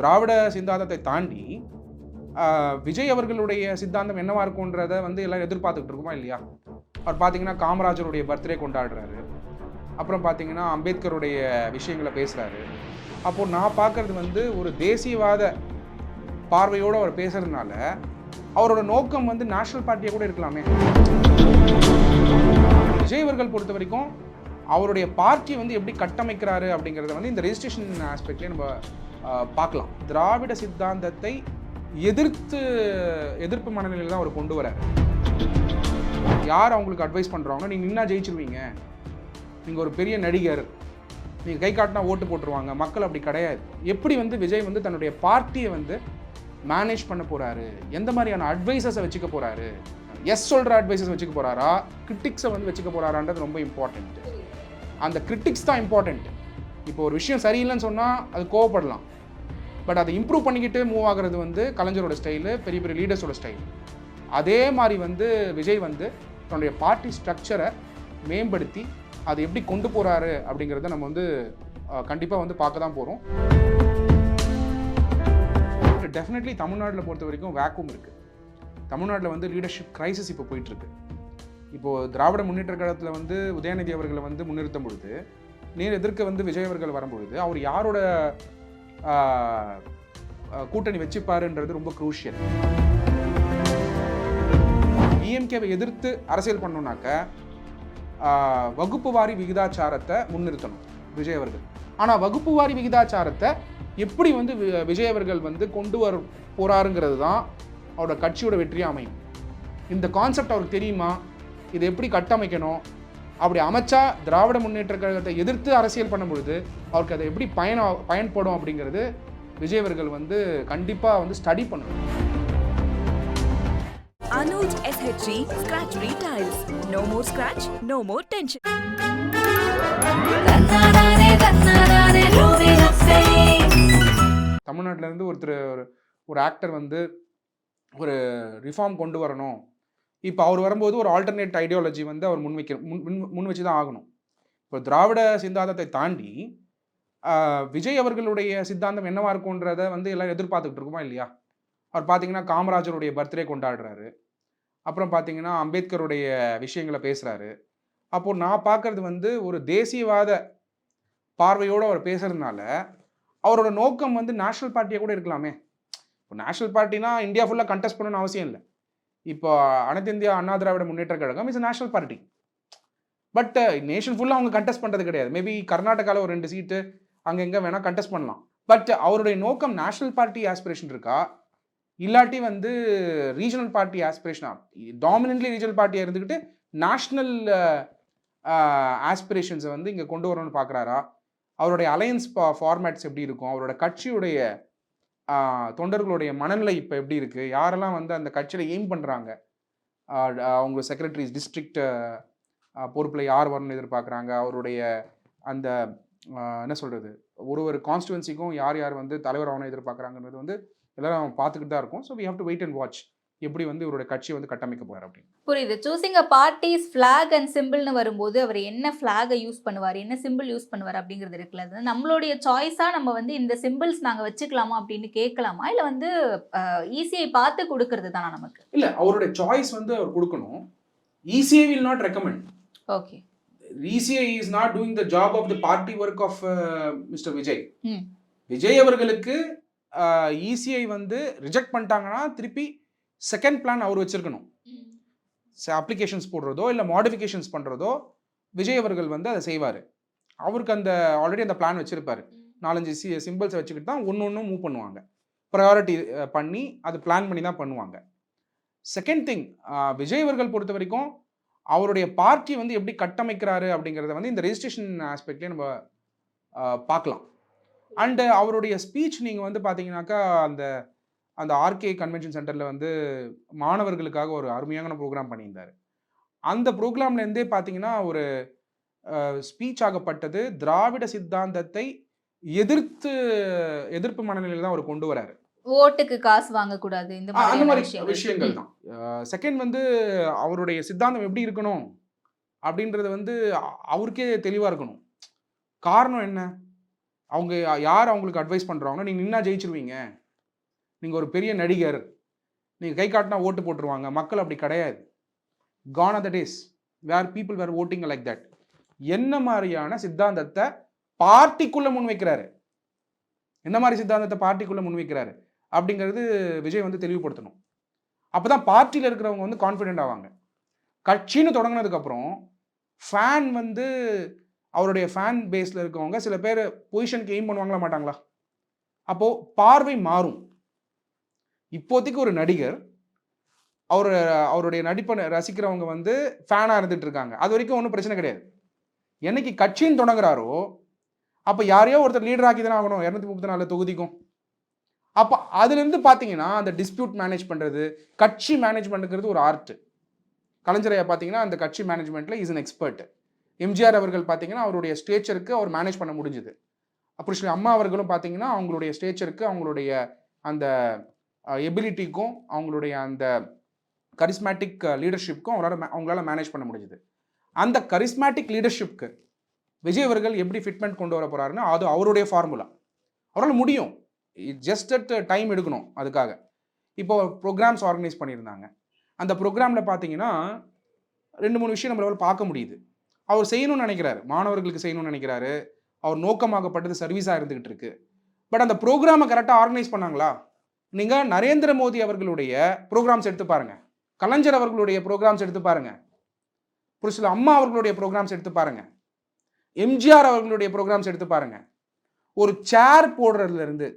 திராவிட சித்தாந்தத்தை தாண்டி விஜய் அவர்களுடைய சித்தாந்தம் என்னவா இருக்கும்ன்றத வந்து எல்லாரும் எதிர்பார்த்துக்கிட்டு இருக்குமா இல்லையா? அவர் பார்த்தீங்கன்னா காமராஜருடைய பர்த்டே கொண்டாடுறாரு. அப்புறம் பார்த்தீங்கன்னா அம்பேத்கருடைய விஷயங்களை பேசுகிறாரு அப்போது நான் பார்க்குறது வந்து ஒரு தேசியவாத பார்வையோடு அவர் பேசுகிறதுனால அவரோட நோக்கம் வந்து நேஷனல் பார்ட்டியாக கூட இருக்கலாமே. விஜய் அவர்கள் பொறுத்த வரைக்கும் அவருடைய பார்ட்டி வந்து எப்படி கட்டமைக்கிறாரு அப்படிங்கிறத வந்து இந்த ரெஜிஸ்ட்ரேஷன் ஆஸ்பெக்ட்லேயே நம்ம பார்க்கலாம். திராவிட சித்தாந்தத்தை எதிர்த்து எதிர்ப்பு மனநிலையில் தான் அவர் கொண்டு வரார். யார் அவங்களுக்கு அட்வைஸ் பண்ணுறாங்க நீங்கள் நின்னா ஜெயிச்சிருவீங்க. நீங்கள் ஒரு பெரிய நடிகர். நீங்கள் கை காட்டினா ஓட்டு போட்டுருவாங்க. மக்கள் அப்படி கிடையாது. எப்படி வந்து விஜய் வந்து தன்னுடைய பார்ட்டியை வந்து மேனேஜ் பண்ண போகிறாரு எந்த மாதிரியான அட்வைசஸை வச்சுக்க போகிறாரு எஸ் சொல்கிற அட்வைசஸ் வச்சுக்க போகிறாரா கிரிட்டிக்ஸை வந்து வச்சுக்க போகிறாரான்றது ரொம்ப இம்பார்ட்டண்ட் அந்த கிரிட்டிக்ஸ் தான் இம்பார்ட்டண்ட் இப்போ ஒரு விஷயம் சரியில்லைன்னு சொன்னால் அது கோவப்படலாம். பட் அதை இம்ப்ரூவ் பண்ணிக்கிட்டு மூவ் ஆகுறது வந்து கலைஞரோட ஸ்டைலு பெரிய பெரிய லீடர்ஸோட ஸ்டைல் அதே மாதிரி வந்து விஜய் வந்து தன்னுடைய பார்ட்டி ஸ்ட்ரக்சரை மேம்படுத்தி அதை எப்படி கொண்டு போகிறாரு அப்படிங்கிறத நம்ம வந்து கண்டிப்பாக வந்து பார்க்க தான் போகிறோம் டெஃபினெட்லி தமிழ்நாட்டில் பொறுத்த வரைக்கும் வேக்கும் இருக்குது தமிழ்நாட்டில் வந்து லீடர்ஷிப் க்ரைசிஸ் இப்போ போயிட்டுருக்கு இப்போது திராவிட முன்னேற்ற கழகத்தில் வந்து உதயநிதி அவர்களை வந்து முன்னிறுத்தும் பொழுது நேர் எதிர்க்க வந்து விஜய் அவர்கள் வரும்பொழுது அவர் யாரோட கூட்டணி வச்சுப்பாருன்றது ரொம்ப குரூஷியல் டிஎம்கேவை எதிர்த்து அரசியல் பண்ணோம்னாக்க வகுப்பு வாரி விகிதாச்சாரத்தை முன்னிறுத்தணும் விஜய் அவர்கள். ஆனால் வகுப்பு வாரி விகிதாச்சாரத்தை எப்படி வந்து வி- விஜய் அவர்கள் வந்து கொண்டு வர போறாருங்கிறது தான் அவரோட கட்சியோட வெற்றியாக அமையும். இந்த கான்செப்ட் அவருக்கு தெரியுமா? இதை எப்படி கட்டமைக்கணும்? அப்படி அமைச்சா திராவிட முன்னேற்ற கழகத்தை எதிர்த்து அரசியல் பண்ணும் பொழுது அவருக்கு அதை எப்படி பயன பயன்படும் அப்படிங்கிறது விஜய் அவர்கள் வந்து கண்டிப்பாக வந்து ஸ்டடி பண்ணணும் Anuj SHG Scratch Retiles. No more scratch, no more tension. தமிழ்நாட்டுல இருந்து ஒருத்தர் ஒரு ஒரு ஆக்டர் வந்து ஒரு ரிஃபார்ம் கொண்டு வரணும் இப்போ அவர் வரும்போது ஒரு ஆல்டர்னேட் ஐடியாலஜி வந்து அவர் முன்வைக்க முன் முன் முன் வச்சு தான் ஆகணும். இப்போ திராவிட சித்தாந்தத்தை தாண்டி விஜய் அவர்களுடைய சித்தாந்தம் என்னவா இருக்கும்ன்றத வந்து எல்லாரும் எதிர்பார்த்துக்கிட்டு இருக்குமா இல்லையா? அவர் பார்த்தீங்கன்னா காமராஜருடைய பர்த்டே கொண்டாடுறாரு. அப்புறம் பார்த்தீங்கன்னா அம்பேத்கருடைய விஷயங்களை பேசுகிறாரு அப்போ நான் பார்க்கறது வந்து ஒரு தேசியவாத பார்வையோடு அவர் பேசுறதுனால அவரோட நோக்கம் வந்து நேஷ்னல் பார்ட்டியாக கூட இருக்கலாமே. இப்போ நேஷ்னல் பார்ட்டினா இந்தியா ஃபுல்லாக கண்டெஸ்ட் பண்ணணும்னு அவசியம் இல்லை. இப்போ அனைத்து India Anna Dravida Munnetra Kazhagam is national party but nation ஃபுல்லாக அவங்க கண்டெஸ்ட் பண்ணுறது கிடையாது. மேபி கர்நாடகாவில் ஒரு ரெண்டு சீட்டு அங்கே எங்கே வேணால் கண்டெஸ்ட் பண்ணலாம். பட் அவருடைய நோக்கம் நேஷனல் பார்ட்டி ஆஸ்பிரேஷன் இருக்கா? இல்லாட்டி வந்து ரீஜனல் பார்ட்டி ஆஸ்பிரேஷனா டாமினன்ட்லி ரீஜனல் பார்ட்டியாக இருந்துக்கிட்டு நேஷ்னல் ஆஸ்பிரேஷன்ஸை வந்து இங்கே கொண்டு வரணும்னு பார்க்குறாரா அவருடைய அலையன்ஸ் ஃபார்மேட்ஸ் எப்படி இருக்கும்? அவரோட கட்சியுடைய தொண்டர்களுடைய மனநிலை இப்போ எப்படி இருக்குது யாரெல்லாம் வந்து அந்த கட்சியில் எய்ம் பண்ணுறாங்க அவங்க செக்ரட்டரிஸ் டிஸ்ட்ரிக்ட் பொறுப்பில் யார் வரணும்னு எதிர்பார்க்குறாங்க? அவருடைய அந்த என்ன சொல்கிறது ஒரு ஒரு கான்ஸ்டுவன்சிக்கும் யார் யார் வந்து தலைவர் ஆகணும் எதிர்பார்க்குறாங்கன்றது வந்து எல்லோரும் பார்த்துக்கிட்டு தான் இருக்கும். So we have to wait and watch எப்படி வந்து இவரோட கட்சி வந்து கட்டமைக்க போகிறார் அப்படின்னு. புரியுது. Choosing a party's flag and சிம்பிள்னு வரும்போது அவர் என்ன ஃபிளாகை யூஸ் பண்ணுவார் என்ன சிம்பிள் யூஸ் பண்ணுவார் அப்படிங்கிறது இருக்குல்ல. அது நம்மளுடைய சாய்ஸாக நம்ம வந்து இந்த சிம்பிள்ஸ் நாங்கள் வச்சுக்கலாமா அப்படின்னு கேட்கலாமா? இல்லை வந்து ஈஸியை பார்த்து கொடுக்கறது தானா நமக்கு? இல்லை அவருடைய சாய்ஸ் வந்து அவர் கொடுக்கணும். ECI will not recommend okay ECI is not doing the job of the party work of mister Vijay. Vijay அவர்களுக்கு இசிஐ வந்து ரிஜெக்ட் பண்ணிட்டாங்கன்னா திருப்பி செகண்ட் பிளான் அவர் வச்சிருக்கணும். அப்ளிகேஷன்ஸ் போடுறதோ இல்லை மாடிஃபிகேஷன்ஸ் பண்ணுறதோ விஜய் அவர்கள் வந்து அதை செய்வார். அவருக்கு அந்த ஆல்ரெடி அந்த பிளான் வச்சுருப்பாரு. நாலஞ்சு சி சிம்பிள்ஸ் வச்சுக்கிட்டு தான் ஒன்று ஒன்று மூவ் பண்ணுவாங்க. ப்ரையாரிட்டி பண்ணி அது பிளான் பண்ணி தான் பண்ணுவாங்க. செகண்ட் திங் விஜய் அவர்கள் பொறுத்த வரைக்கும் அவருடைய பார்ட்டி வந்து எப்படி கட்டமைக்கிறாரு அப்படிங்கிறத வந்து இந்த ரெஜிஸ்ட்ரேஷன் ஆஸ்பெக்ட்லேயே நம்ம பார்க்கலாம். அண்டு அவருடைய ஸ்பீச் நீங்கள் வந்து பார்த்தீங்கன்னாக்கா அந்த அந்த ஆர்கே கன்வென்ஷன் சென்டரில் வந்து மாணவர்களுக்காக ஒரு அருமையான ப்ரோக்ராம் பண்ணியிருந்தார். அந்த ப்ரோக்ராம்லேருந்தே பார்த்தீங்கன்னா ஒரு ஸ்பீச் ஆகப்பட்டது. திராவிட சித்தாந்தத்தை எதிர்த்து எதிர்ப்பு மனநிலையில் தான் அவர் கொண்டு வராரு. ஓட்டுக்கு காசு வாங்கக்கூடாது. இந்த அந்த மாதிரி விஷயங்கள். தான். செகண்ட் வந்து அவருடைய சித்தாந்தம் எப்படி இருக்கணும்? அப்படின்றது வந்து அவருக்கே தெளிவாக இருக்கணும். காரணம் என்ன? அவங்க யார் அவங்களுக்கு அட்வைஸ் பண்ணுறாங்கன்னா நீங்கள் நின்னா ஜெயிச்சிருவீங்க. நீங்கள் ஒரு பெரிய நடிகர் நீங்கள் கை காட்டினா ஓட்டு போட்டுருவாங்க. மக்கள் அப்படி கிடையாது. Gone of the days where people were voting like that என்ன மாதிரியான சித்தாந்தத்தை பார்ட்டிக்குள்ளே முன்வைக்கிறாரு? என்ன மாதிரி சித்தாந்தத்தை பார்ட்டிக்குள்ளே முன்வைக்கிறாரு? அப்படிங்கிறது விஜய் வந்து தெளிவுபடுத்தணும். அப்போ தான் பார்ட்டியில் இருக்கிறவங்க வந்து கான்ஃபிடென்ட் ஆவாங்க. கட்சின்னு தொடங்கினதுக்கப்புறம் ஃபேன் வந்து அவருடைய ஃபேன் பேஸில் இருக்கவங்க சில பேர் பொசிஷனுக்கு எய்ம் பண்ணுவாங்களா மாட்டாங்களா? அப்போது பார்வை மாறும். இப்போதைக்கு ஒரு நடிகர் அவர் அவருடைய நடிப்பை ரசிக்கிறவங்க வந்து ஃபேனாக இருந்துட்டு இருக்காங்க அது வரைக்கும் ஒன்றும் பிரச்சனை கிடையாது. என்னைக்கு கட்சின்னு தொடங்குறாரோ அப்போ யாரையோ ஒருத்தர் லீடர் ஆக்கி தானே ஆகணும். இரநூத்தி முப்பத்தி நாலு தொகுதிக்கும். அப்போ அதுலேருந்து பார்த்தீங்கன்னா அந்த டிஸ்பியூட் மேனேஜ் பண்ணுறது கட்சி மேனேஜ்மெண்ட்டுங்கிறது ஒரு ஆர்ட் கலைஞரையா பார்த்தீங்கன்னா அந்த கட்சி மேனேஜ்மெண்ட்டில் இஸ் அன் எக்ஸ்பர்ட் எம்ஜிஆர் அவர்கள் பார்த்தீங்கன்னா அவருடைய ஸ்டேச்சருக்கு அவர் மேனேஜ் பண்ண முடிஞ்சுது. அப்புறம் ஸ்ரீ அம்மா அவர்களும் பார்த்தீங்கன்னா அவங்களுடைய ஸ்டேச்சருக்கு அவங்களுடைய அந்த எபிலிட்டிக்கும் அவங்களுடைய அந்த கரிஸ்மேட்டிக் லீடர்ஷிப்க்கும் அவங்களால அவங்களால மேனேஜ் பண்ண முடிஞ்சுது. அந்த கரிஸ்மேட்டிக் லீடர்ஷிப்க்கு விஜய் அவர்கள் எப்படி ஃபிட்மெண்ட் கொண்டு வர போறாருன்னா அது அவருடைய ஃபார்முலா அவரால் முடியும். ஜஸ்ட் அட் டைம் எடுக்கணும் அதுக்காக. இப்போ ப்ரோக்ராம்ஸ் ஆர்கனைஸ் பண்ணியிருந்தாங்க. அந்த ப்ரோக்ராமில் பார்த்தீங்கன்னா ரெண்டு மூணு விஷயம் நம்மளால பார்க்க முடியுது. அவர் செய்யணும்னு நினைக்கிறாரு. மாணவர்களுக்கு செய்யணும்னு நினைக்கிறாரு. அவர் நோக்கமாகப்பட்டது சர்வீஸாக இருந்துக்கிட்டு இருக்கு. பட் அந்த ப்ரோக்ராமை கரெக்டாக ஆர்கனைஸ் பண்ணாங்களா? நீங்கள் நரேந்திர மோடி அவர்களுடைய ப்ரோக்ராம்ஸ் எடுத்து பாருங்கள் கலைஞர் அவர்களுடைய ப்ரோக்ராம்ஸ் எடுத்து பாருங்கள் ஒரு சில அம்மா அவர்களுடைய ப்ரோக்ராம்ஸ் எடுத்து பாருங்கள் எம்ஜிஆர் அவர்களுடைய ப்ரோக்ராம்ஸ் எடுத்து பாருங்கள் ஒரு சேர் போடுறதுலேருந்து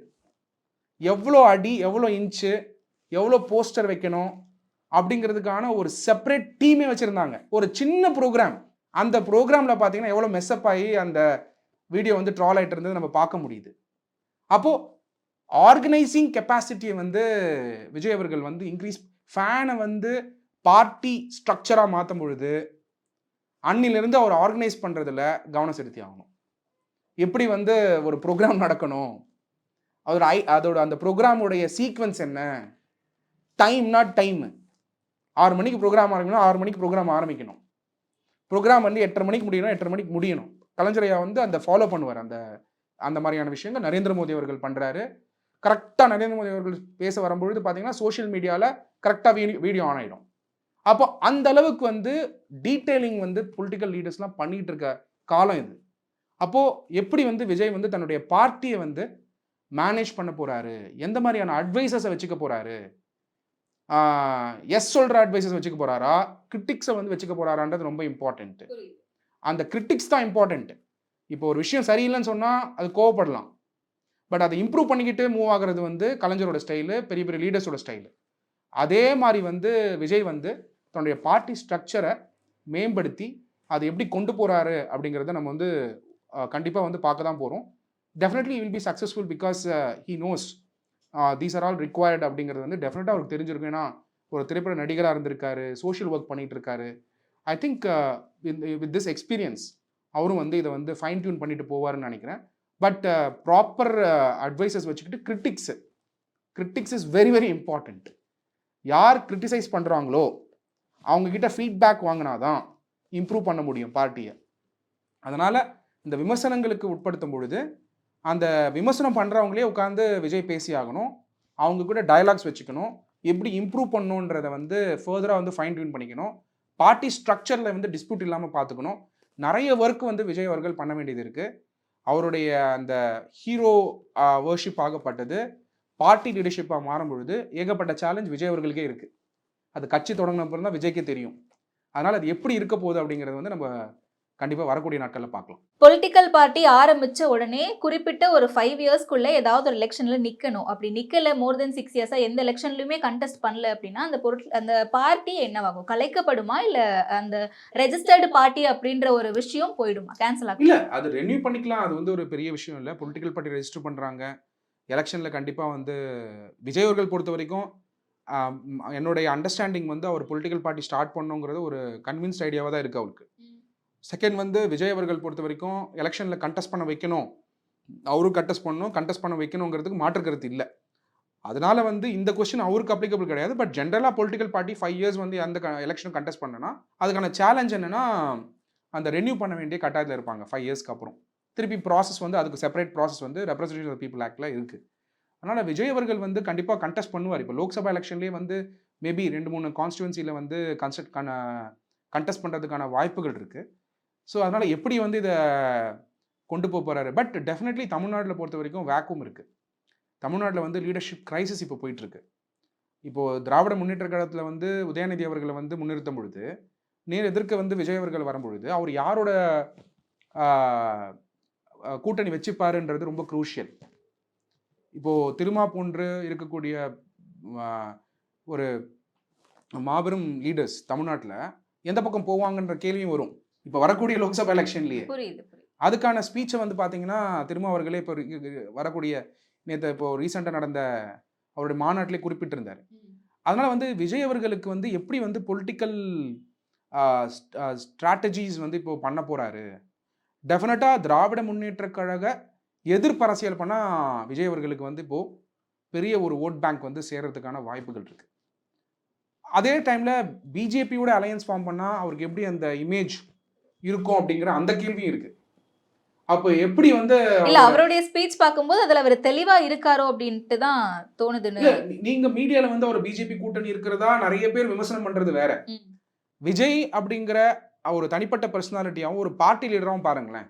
எவ்வளோ அடி எவ்வளோ இன்ச்சு எவ்வளோ போஸ்டர் வைக்கணும் அப்படிங்கிறதுக்கான ஒரு செப்பரேட் டீமே வச்சுருந்தாங்க. ஒரு சின்ன ப்ரோக்ராம் அந்த ப்ரோக்ராமில் பார்த்தீங்கன்னா எவ்வளோ மெஸ்அப் ஆகி அந்த வீடியோ வந்து ட்ரால் ஆகிட்டு இருந்தது நம்ம பார்க்க முடியுது. அப்போது ஆர்கனைசிங் கெப்பாசிட்டியை வந்து விஜய் அவர்கள் வந்து இன்க்ரீஸ் ஃபேனை வந்து பார்ட்டி ஸ்ட்ரக்சராக மாற்றும் பொழுது அன்னிலிருந்து அவர் ஆர்கனைஸ் பண்ணுறதுல கவனம் செலுத்தி ஆகணும். எப்படி வந்து ஒரு ப்ரோக்ராம் நடக்கணும்? அதோட ஐ அதோட அந்த ப்ரோக்ராமுடைய சீக்வன்ஸ் என்ன? டைம் நாட் டைம் ஆறு மணிக்கு ப்ரோக்ராம் ஆரம்பிக்கணும் ஆறு மணிக்கு ப்ரோக்ராம் ஆரம்பிக்கணும். ப்ரோக்ராம் வந்து எட்டரை மணிக்கு முடியணும் எட்டரை மணிக்கு முடியணும். கலைஞரையா வந்து அந்த ஃபாலோ பண்ணுவார். அந்த அந்த மாதிரியான விஷயங்கள் நரேந்திர மோடி அவர்கள் பண்ணுறாரு கரெக்டாக நரேந்திர மோடி அவர்கள் பேச வரும்பொழுது பார்த்தீங்கன்னா சோஷியல் மீடியாவில் கரெக்டாக வீடியோ வீடியோ ஆன் ஆகிடும் அப்போ அந்த அளவுக்கு வந்து டீட்டெயிலிங் வந்து பொலிட்டிக்கல் லீடர்ஸ்லாம் பண்ணிட்டு இருக்க காலம் இது. அப்போது எப்படி வந்து விஜய் வந்து தன்னுடைய பார்ட்டியை வந்து மேனேஜ் பண்ண போறாரு? எந்த மாதிரியான அட்வைசஸை வச்சுக்க போறாரு? எஸ் சொல்ற அட்வைசஸ் வச்சுக்க போறாரா? கிரிட்டிக்ஸை வந்து வச்சுக்க போறாரான்றது ரொம்ப இம்பார்ட்டன்ட் அந்த கிரிட்டிக்ஸ் தான் இம்பார்ட்டன்ட் இப்போ ஒரு விஷயம் சரியில்லைன்னு சொன்னால் அது கோவப்படலாம். பட் அதை இம்ப்ரூவ் பண்ணிக்கிட்டு மூவ் ஆகுறது வந்து கலைஞரோட ஸ்டைலு பெரிய பெரிய லீடர்ஸோட ஸ்டைலு அதே மாதிரி வந்து விஜய் வந்து தன்னுடைய பார்ட்டி ஸ்ட்ரக்சரை மேம்படுத்தி அதை எப்படி கொண்டு போகிறாரு அப்படிங்கிறத நம்ம வந்து கண்டிப்பாக வந்து பார்க்க தான் போகிறோம் definitely will be successful because he knows these are all required அப்படிங்கிறது வந்து டெஃபினட்டாக அவருக்கு தெரிஞ்சிருக்கும். ஏன்னா ஒரு திரைப்பட நடிகராக இருந்திருக்காரு சோஷியல் ஒர்க் பண்ணிகிட்டு இருக்காரு. I think with this experience அவரும் வந்து இதை வந்து ஃபைன் டியூன் பண்ணிட்டு போவாருன்னு நினைக்கிறேன். பட் ப்ராப்பர் அட்வைசஸ் வச்சுக்கிட்டு critics critics is very very important யார் கிரிட்டிசைஸ் பண்ணுறாங்களோ அவங்கக்கிட்ட ஃபீட்பேக் வாங்கினா தான் இம்ப்ரூவ் பண்ண முடியும் பார்ட்டியை. அதனால் இந்த விமர்சனங்களுக்கு உட்படுத்தும் பொழுது அந்த விமர்சனம் பண்ணுறவங்களே உட்காந்து விஜய் பேசி ஆகணும். அவங்க கூட டயலாக்ஸ் வச்சுக்கணும். எப்படி இம்ப்ரூவ் பண்ணணுன்றதை வந்து ஃபர்தராக வந்து ஃபைன் டியூன் பண்ணிக்கணும். பார்ட்டி ஸ்ட்ரக்சரில் வந்து டிஸ்பியூட் இல்லாமல் பார்த்துக்கணும். நிறைய ஒர்க் வந்து விஜய் அவர்கள் பண்ண வேண்டியது இருக்குது அவருடைய அந்த ஹீரோ வேர்ஷிப் ஆகப்பட்டது. பார்ட்டி லீடர்ஷிப்பாக மாறும் பொழுது ஏகப்பட்ட சேலஞ்ச் விஜய் அவர்களுக்கே இருக்குது அது கட்சி தொடங்கின அப்புறம் தான் விஜய்க்கே தெரியும். அதனால் அது எப்படி இருக்க போகுது அப்படிங்கிறது வந்து நம்ம கண்டிப்பாக வரக்கூடிய நாட்களில் பார்க்கலாம். பொலிட்டிக்கல் பார்ட்டி ஆரம்பிச்ச உடனே குறிப்பிட்ட ஒரு ஃபைவ் இயர்ஸ்க்குள்ள ஏதாவது ஒரு எலெக்ஷன்ல நிக்கணும். அப்படி நிக்கல மோர் தென் சிக்ஸ் இயர்ஸா எந்த எலெக்ஷன்லயுமே கண்டெஸ்ட் பண்ணல அப்படின்னா அந்த பொருள் அந்த பார்ட்டி என்னவாகும்? கலைக்கப்படுமா இல்ல அந்த ரெஜிஸ்டர்டு பார்ட்டி அப்படின்ற ஒரு விஷயம் போயிடுமா? கேன்சல் ஆகும் இல்லை அது ரெனியூ பண்ணிக்கலாம். அது வந்து ஒரு பெரிய விஷயம் இல்லை. பொலிட்டிக்கல் பார்ட்டி ரெஜிஸ்டர் பண்ணுறாங்க எலெக்ஷனில் கண்டிப்பாக வந்து விஜய் அவர்கள் பொறுத்த வரைக்கும் என்னுடைய அண்டர்ஸ்டாண்டிங் வந்து அவர் பொலிட்டிக்கல் பார்ட்டி ஸ்டார்ட் பண்ணுங்கிறது ஒரு கன்வின்ஸ்ட் ஐடியாவாக தான் இருக்குது அவருக்கு. செகண்ட் வந்து விஜய் அவர்கள் பொறுத்த வரைக்கும் எலெக்ஷனில் கண்டெஸ்ட் பண்ண வைக்கணும். அவரும் கண்டெஸ்ட் பண்ணணும் கண்டெஸ்ட் பண்ண வைக்கணுங்கிறதுக்கு மாற்று கருத்து இல்லை. அதனால வந்து இந்த கொஸ்டின் அவருக்கு அப்ளிகபிள் கிடையாது. பட் ஜென்ரலாக பொலிட்டிக்கல் பார்ட்டி ஃபைவ் இயர்ஸ் வந்து அந்த எலெக்ஷன் கண்டெஸ்ட் பண்ணனா அதுக்கான சேலஞ்ச் என்னன்னா அந்த ரெனியூ பண்ண வேண்டிய கட்டாயத்தில் இருப்பாங்க ஃபைவ் இயர்ஸ்க்கு அப்புறம். திருப்பி ப்ராசஸ் வந்து அதுக்கு செப்பரேட் ப்ராசஸ் வந்து ரெப்ரஸன்டேஷன் பீப்புள் ஆக்டில் இருக்குது அதனால் விஜய் அவர்கள் வந்து கண்டிப்பாக கண்டெஸ்ட் பண்ணுவார். இப்போ லோக்சபா எலெக்ஷன்லேயே வந்து மேபி ரெண்டு மூணு கான்ஸ்டுவன்சியில் வந்து கன்ஸ்ட் கண்டெஸ்ட் பண்ணுறதுக்கான வாய்ப்புகள் இருக்குது ஸோ அதனால் எப்படி வந்து இதை கொண்டு போக போகிறாரு பட் டெஃபினெட்லி தமிழ்நாட்டில் பொறுத்த வரைக்கும் வேக்கும் இருக்குது தமிழ்நாட்டில் வந்து லீடர்ஷிப் கிரைசிஸ் இப்போ போயிட்டுருக்கு. இப்போது திராவிட முன்னேற்ற காலத்தில் வந்து உதயநிதி அவர்களை வந்து முன்னிறுத்தும் பொழுது நேர் எதிர்க்க வந்து விஜய் அவர்கள் வரும்பொழுது அவர் யாரோட கூட்டணி வச்சுப்பாருன்றது ரொம்ப குரூஷியல் இப்போது திருமா போன்று இருக்கக்கூடிய ஒரு மாபெரும் லீடர்ஸ் தமிழ்நாட்டில் எந்த பக்கம் போவாங்கன்ற கேள்வியும் வரும். இப்போ வரக்கூடிய லோக்சபா எலெக்ஷன்லேயே. அதுக்கான ஸ்பீச்சை வந்து பார்த்தீங்கன்னா திரும்ப அவர்களே இப்போ வரக்கூடிய நேற்று இப்போ ரீசெண்டாக நடந்த அவருடைய மாநாட்டிலே குறிப்பிட்டிருந்தார். அதனால் வந்து விஜய் அவர்களுக்கு வந்து எப்படி வந்து பொலிட்டிக்கல் ஸ்ட்ராட்டஜிஸ் வந்து இப்போ பண்ண போகிறாரு டெஃபினட்டாக திராவிட முன்னேற்ற கழக எதிர்ப்பு அரசியல் பண்ணால் விஜய் அவர்களுக்கு வந்து இப்போது பெரிய ஒரு ஓட் பேங்க் வந்து சேர்றதுக்கான வாய்ப்புகள் இருக்குது அதே டைமில் பிஜேபியோட அலையன்ஸ் ஃபார்ம் பண்ணால் அவருக்கு எப்படி அந்த இமேஜ் இருக்கும் அப்படிங்கிற அந்த கேள்வியும் இருக்குது அப்போ எப்படி வந்து இல்ல அவருடைய ஸ்பீச் பார்க்கும்போது அதுல அவர் தெளிவா இருக்காரோ அப்படின்ட்டு தான் தோணுதுன்னு. நீங்க மீடியால வந்து ஒரு பிஜேபி கூட்டணி இருக்கிறதா நிறைய பேர் விமர்சனம் பண்றது வேற. விஜய் அப்படிங்கிற ஒரு தனிப்பட்ட பர்சனாலிட்டியாவும் ஒரு பார்ட்டி லீடராகவும் பாருங்களேன்.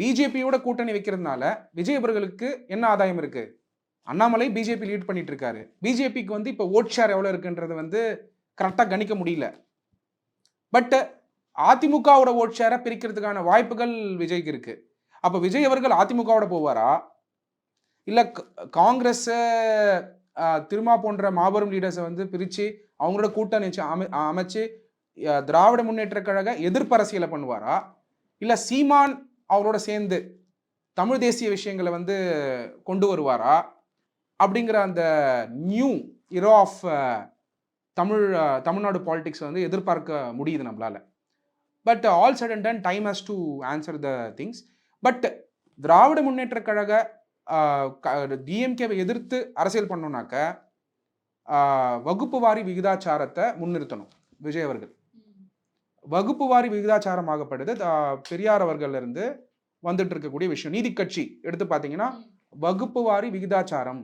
பிஜேபியோட கூட்டணி வைக்கிறதுனால விஜய் அவர்களுக்கு என்ன ஆதாயம் இருக்கு? அண்ணாமலை பிஜேபி லீட் பண்ணிட்டு இருக்காரு. பிஜேபிக்கு வந்து இப்போ ஓட் ஷேர் எவ்வளோ இருக்குன்றது வந்து கரெக்டாக கணிக்க முடியல. பட் அதிமுகவோட ஓட் ஷேரை பிரிக்கிறதுக்கான வாய்ப்புகள் விஜய்க்கு இருக்கு. அப்போ விஜய் அவர்கள் அதிமுகவோட போவாரா? இல்லை காங்கிரஸ் திருமா போன்ற மாபெரும் லீடர்ஸை வந்து பிரித்து அவங்களோட கூட்டணி அமை அமைச்சு திராவிட முன்னேற்ற கழக எதிர்ப்பு அரசியலை பண்ணுவாரா? இல்லை சீமான் அவரோட சேர்ந்து தமிழ் தேசிய விஷயங்களை வந்து கொண்டு வருவாரா? அப்படிங்கிற அந்த new hero of Tamil Tamil Nadu politics வந்து எதிர்பார்க்க முடியுது நம்மளால. But all said and done time has to answer the things but Dravida Munnetra Kazhagam டிஎம்கேவை எதிர்த்து அரசியல் பண்ணோம்னாக்க ஆஹ், வகுப்பு வாரி விகிதாச்சாரத்தை முன்னிறுத்தணும். விஜய் அவர்கள். வகுப்பு வாரி விகிதாச்சாரம் ஆகப்படுது ஆஹ், பெரியார் அவர்கள்ல இருந்து வந்துட்டு இருக்கக்கூடிய விஷயம். நீதி கட்சி எடுத்து பார்த்தீங்கன்னா வகுப்பு வாரி விகிதாச்சாரம்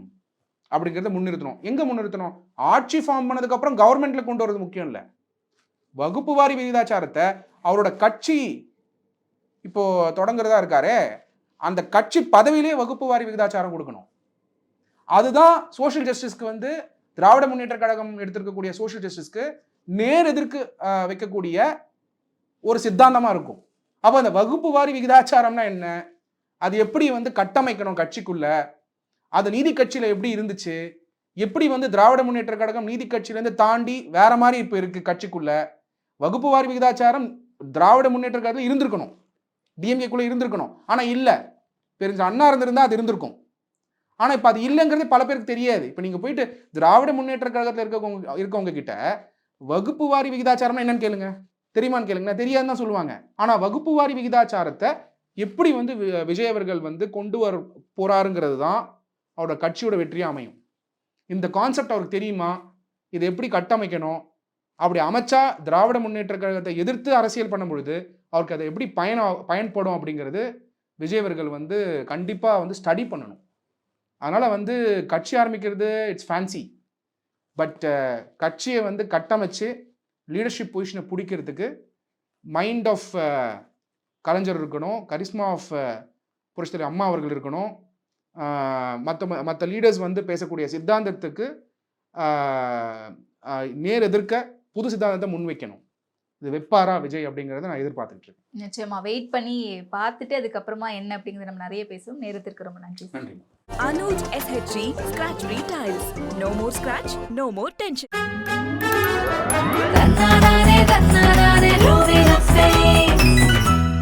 அப்படிங்கிறத முன்னிறுத்தணும். எங்க முன்னிறுத்தணும்? ஆட்சி ஃபார்ம் பண்ணதுக்கு அப்புறம் கவர்மெண்ட்ல கொண்டு வரது முக்கியம் இல்லை. வகுப்பு வாரி விகிதாச்சாரத்தை அவரோட கட்சி இப்போ தொடங்குறதா இருக்காரே அந்த கட்சி பதவியிலே வகுப்பு வாரி விகிதாச்சாரம் கொடுக்கணும். அதுதான் சோஷியல் ஜஸ்டிஸ்க்கு வந்து திராவிட முன்னேற்ற கழகம் எடுத்திருக்கக்கூடிய சோஷியல் ஜஸ்டிஸ்க்கு நேர் எதிர்க்கு வைக்கக்கூடிய ஒரு சித்தாந்தமாக இருக்கும். அப்போ அந்த வகுப்பு வாரி விகிதாச்சாரம்னா என்ன? அது எப்படி வந்து கட்டமைக்கணும் கட்சிக்குள்ள? அது நீதி கட்சியில் எப்படி இருந்துச்சு? எப்படி வந்து திராவிட முன்னேற்ற கழகம் நீதி கட்சியிலேருந்து தாண்டி வேற மாதிரி இப்போ இருக்கு கட்சிக்குள்ள? வகுப்பு வாரி விகிதாச்சாரம் திராவிட முன்னேற்ற கழகத்தில் இருந்திருக்கணும். டிஎம்கேக்குள்ளே இருந்திருக்கணும். ஆனால் இல்லை. பெருஞ்ச அண்ணா இருந்திருந்தால் அது இருந்திருக்கும். ஆனால் இப்போ அது இல்லைங்கிறது பல பேருக்கு தெரியாது. இப்போ நீங்கள் போயிட்டு திராவிட முன்னேற்ற கழகத்தில் இருக்கவங்க இருக்கவங்க கிட்ட வகுப்பு வாரி விகிதாச்சாரம்னா என்னன்னு கேளுங்க. தெரியுமான்னு கேளுங்க. தெரியாதுன்னு தான் சொல்லுவாங்க. ஆனால் வகுப்பு வாரி விகிதாச்சாரத்தை எப்படி வந்து வி- விஜய் அவர்கள் வந்து கொண்டு வர போறாருங்கிறது தான் அவரோட கட்சியோட வெற்றியாக அமையும். இந்த கான்செப்ட் அவருக்கு தெரியுமா? இதை எப்படி கட்டமைக்கணும்? அப்படி அமைச்சா திராவிட முன்னேற்ற கழகத்தை எதிர்த்து அரசியல் பண்ணும் பொழுது அவருக்கு அதை எப்படி பயன பயன்படும் அப்படிங்கிறது விஜய் அவர்கள் வந்து கண்டிப்பாக வந்து ஸ்டடி பண்ணணும். அதனால் வந்து கட்சி ஆரம்பிக்கிறது இட்ஸ் ஃபேன்சி பட் கட்சியை வந்து கட்டமைச்சு லீடர்ஷிப் பொசிஷனை பிடிக்கிறதுக்கு மைண்ட் ஆஃப் கலைஞர் இருக்கணும் கரிஸ்மா ஆஃப் புரட்சித்தலைவர் அம்மா அவர்கள் இருக்கணும். மற்ற மற்ற லீடர்ஸ் வந்து பேசக்கூடிய சித்தாந்தத்துக்கு நேர் எதிர்க்க புது சித்தாந்தத்தை முன்வைக்கணும். இது வெப்பாரா விஜய் அப்படிங்கிறத நான் எதிர்பார்த்துட்டு இருக்கேன். நிச்சயமா. வெயிட் பண்ணி பார்த்துட்டு அதுக்கப்புறமா என்ன அப்படிங்கறத நம்ம நிறைய பேசுவோம். நேரத்திற்கு ரொம்ப நன்றி நன்றி. Anuj SHG Scratch Retiles. No more scratch, no more tension.